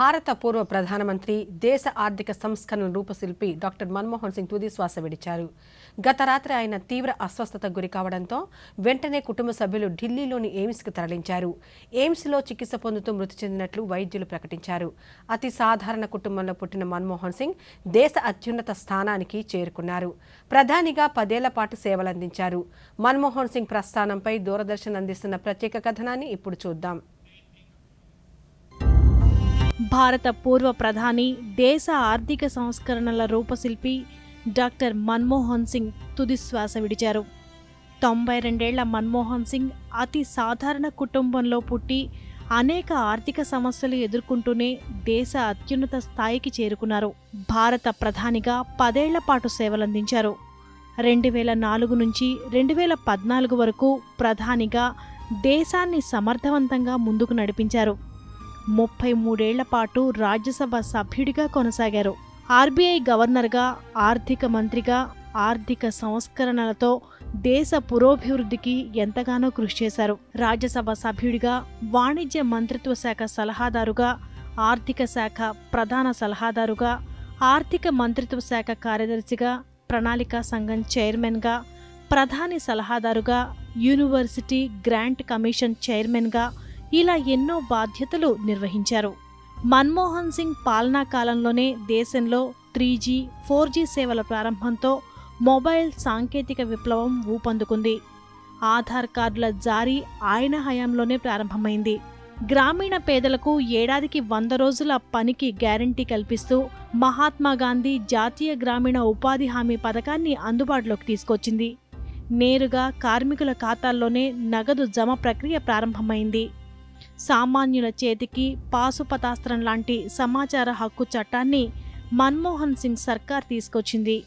భారత పూర్వ ప్రధానమంత్రి దేశ ఆర్థిక సంస్కరణ రూపశిల్పి డాక్టర్ మన్మోహన్ సింగ్ తుది శ్వాస విడిచారు. గత రాత్రి ఆయన తీవ్ర అస్వస్థతకు గురి కావడంతో వెంటనే కుటుంబ సభ్యులు ఢిల్లీలోని ఎయిమ్స్కి తరలించారు. ఎయిమ్స్లో చికిత్స పొందుతూ మృతి చెందినట్లు వైద్యులు ప్రకటించారు. అతి సాధారణ కుటుంబంలో పుట్టిన మన్మోహన్ సింగ్ దేశ అత్యున్నత స్థానానికి చేరుకున్నారు. ప్రధానిగా పదేళ్ళ పాటు సేవలందించారు. మన్మోహన్ సింగ్ ప్రస్థానంపై దూరదర్శన్ అందిస్తున్న ప్రత్యేక కథనాన్ని ఇప్పుడు చూద్దాం. భారత పూర్వ ప్రధాని దేశ ఆర్థిక సంస్కరణల రూపశిల్పి డాక్టర్ మన్మోహన్ సింగ్ తుదిశ్వాస విడిచారు. తొంభై రెండేళ్ళ మన్మోహన్ సింగ్ అతి సాధారణ కుటుంబంలో పుట్టి అనేక ఆర్థిక సమస్యలు ఎదుర్కొంటూనే దేశ అత్యున్నత స్థాయికి చేరుకున్నారు. భారత ప్రధానిగా పదేళ్ళ పాటు సేవలందించారు. రెండు వేల నాలుగు నుంచి రెండు వేల పద్నాలుగు వరకు ప్రధానిగా దేశాన్ని సమర్థవంతంగా ముందుకు నడిపించారు. ముప్పై మూడేళ్ళ పాటు రాజ్యసభ సభ్యుడిగా కొనసాగారు. ఆర్బీఐ గవర్నర్గా ఆర్థిక మంత్రిగా ఆర్థిక సంస్కరణలతో దేశ పురోభివృద్ధికి ఎంతగానో కృషి చేశారు. రాజ్యసభ సభ్యుడిగా వాణిజ్య మంత్రిత్వ శాఖ సలహాదారుగా ఆర్థిక శాఖ ప్రధాన సలహాదారుగా ఆర్థిక మంత్రిత్వ శాఖ కార్యదర్శిగా ప్రణాళికా సంఘం చైర్మన్గా ప్రధాని సలహాదారుగా యూనివర్సిటీ గ్రాంట్ కమిషన్ చైర్మన్గా ఇలా ఎన్నో బాధ్యతలు నిర్వహించారు. మన్మోహన్ సింగ్ పాలనా కాలంలోనే దేశంలో త్రీ జీ ఫోర్ జీ సేవల ప్రారంభంతో మొబైల్ సాంకేతిక విప్లవం ఊపందుకుంది. ఆధార్ కార్డుల జారీ ఆయన హయాంలోనే ప్రారంభమైంది. గ్రామీణ పేదలకు ఏడాదికి వంద రోజుల పనికి గ్యారంటీ కల్పిస్తూ మహాత్మా గాంధీ జాతీయ గ్రామీణ ఉపాధి హామీ పథకాన్ని అందుబాటులోకి తీసుకొచ్చింది. నేరుగా కార్మికుల ఖాతాల్లోనే నగదు జమ ప్రక్రియ ప్రారంభమైంది. సామాన్యుల చేతికి పాసుపతాస్త్రం లాంటి సమాచార హక్కు చట్టాన్ని మన్మోహన్ సింగ్ సర్కార్ తీసుకొచ్చింది.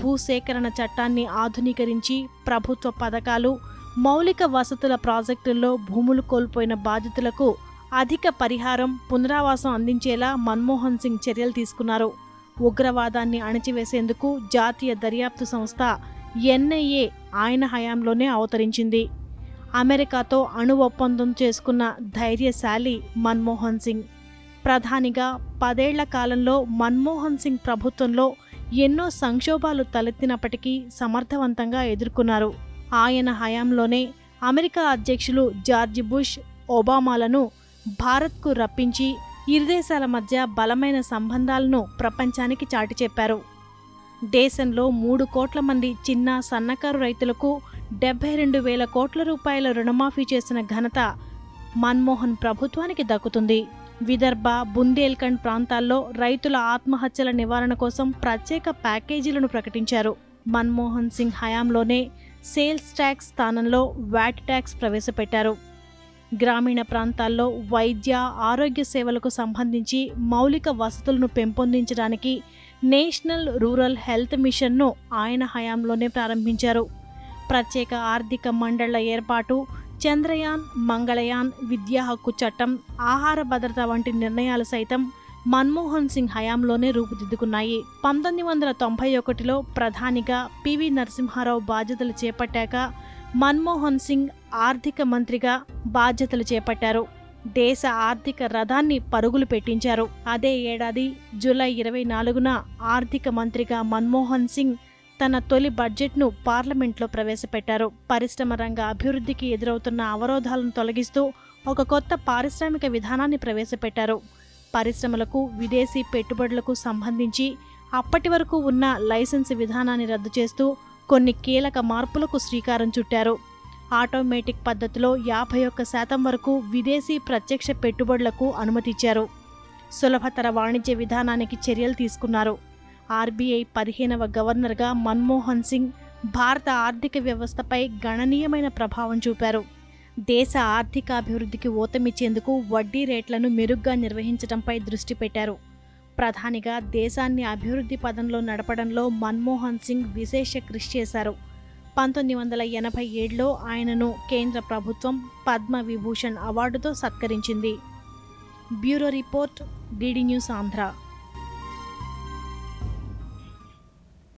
భూసేకరణ చట్టాన్ని ఆధునీకరించి ప్రభుత్వ పథకాలు మౌలిక వసతుల ప్రాజెక్టుల్లో భూములు కోల్పోయిన బాధితులకు అధిక పరిహారం పునరావాసం అందించేలా మన్మోహన్ సింగ్ చర్యలు తీసుకున్నారు. ఉగ్రవాదాన్ని అణచివేసేందుకు జాతీయ దర్యాప్తు సంస్థ ఎన్ఐఏ ఆయన హయాంలోనే అవతరించింది. అమెరికాతో అణు ఒప్పందం చేసుకున్న ధైర్యశాలి మన్మోహన్ సింగ్. ప్రధానిగా పదేళ్ళ కాలంలో మన్మోహన్ సింగ్ ప్రభుత్వంలో ఎన్నో సంక్షోభాలు తలెత్తినప్పటికీ సమర్థవంతంగా ఎదుర్కొన్నారు. ఆయన హయాంలోనే అమెరికా అధ్యక్షులు జార్జ్ బుష్ ఒబామాలను భారత్కు రప్పించి ఇరు దేశాల మధ్య బలమైన సంబంధాలను ప్రపంచానికి చాటి చెప్పారు దేశంలో మూడు కోట్ల మంది చిన్న సన్నకారు రైతులకు డెబ్బై రెండు వేల కోట్ల రూపాయల రుణమాఫీ చేసిన ఘనత మన్మోహన్ ప్రభుత్వానికి దక్కుతుంది. విదర్భ బుందేల్ఖండ్ ప్రాంతాల్లో రైతుల ఆత్మహత్యల నివారణ కోసం ప్రత్యేక ప్యాకేజీలను ప్రకటించారు. మన్మోహన్ సింగ్ హయాంలోనే సేల్స్ ట్యాక్స్ స్థానంలో వ్యాట్ ట్యాక్స్ ప్రవేశపెట్టారు. గ్రామీణ ప్రాంతాల్లో వైద్య ఆరోగ్య సేవలకు సంబంధించి మౌలిక వసతులను పెంపొందించడానికి నేషనల్ రూరల్ హెల్త్ మిషన్ను ఆయన హయాంలోనే ప్రారంభించారు. ప్రత్యేక ఆర్థిక మండళ్ళ ఏర్పాటు చంద్రయాన్ మంగళయాన్ విద్యా హక్కు చట్టం ఆహార భద్రత వంటి నిర్ణయాలు సైతం మన్మోహన్ సింగ్ హయాంలోనే రూపుదిద్దుకున్నాయి. పంతొమ్మిది వందల తొంభై ఒకటిలో ప్రధానిగా పివి నరసింహారావు బాధ్యతలు చేపట్టాక మన్మోహన్ సింగ్ ఆర్థిక మంత్రిగా బాధ్యతలు చేపట్టారు. దేశ ఆర్థిక రథాన్ని పరుగులు పెట్టించారు. అదే ఏడాది జూలై ఇరవై నాలుగున ఆర్థిక మంత్రిగా మన్మోహన్ సింగ్ తన తొలి బడ్జెట్ను పార్లమెంట్లో ప్రవేశపెట్టారు. పరిశ్రమ రంగ అభివృద్ధికి ఎదురవుతున్న అవరోధాలను తొలగిస్తూ ఒక కొత్త పారిశ్రామిక విధానాన్ని ప్రవేశపెట్టారు. పరిశ్రమలకు విదేశీ పెట్టుబడులకు సంబంధించి అప్పటి వరకు ఉన్న లైసెన్స్ విధానాన్ని రద్దు చేస్తూ కొన్ని కీలక మార్పులకు శ్రీకారం చుట్టారు. ఆటోమేటిక్ పద్ధతిలో యాభై ఒక్క శాతం వరకు విదేశీ ప్రత్యక్ష పెట్టుబడులకు అనుమతిచ్చారు. సులభతర వాణిజ్య విధానానికి చర్యలు తీసుకున్నారు. ఆర్బీఐ పదిహేనవ గవర్నర్గా మన్మోహన్ సింగ్ భారత ఆర్థిక వ్యవస్థపై గణనీయమైన ప్రభావం చూపారు. దేశ ఆర్థికాభివృద్ధికి ఊతమిచ్చేందుకు వడ్డీ రేట్లను మెరుగ్గా నిర్వహించడంపై దృష్టి పెట్టారు. ప్రధానిగా దేశాన్ని అభివృద్ధి పదంలో నడపడంలో మన్మోహన్ సింగ్ విశేష కృషి చేశారు. పంతొమ్మిది వందల ఎనభై ఏడులో ఆయనను కేంద్ర ప్రభుత్వం పద్మ విభూషణ్ అవార్డుతో సత్కరించింది. Bureau report DD news Andhra.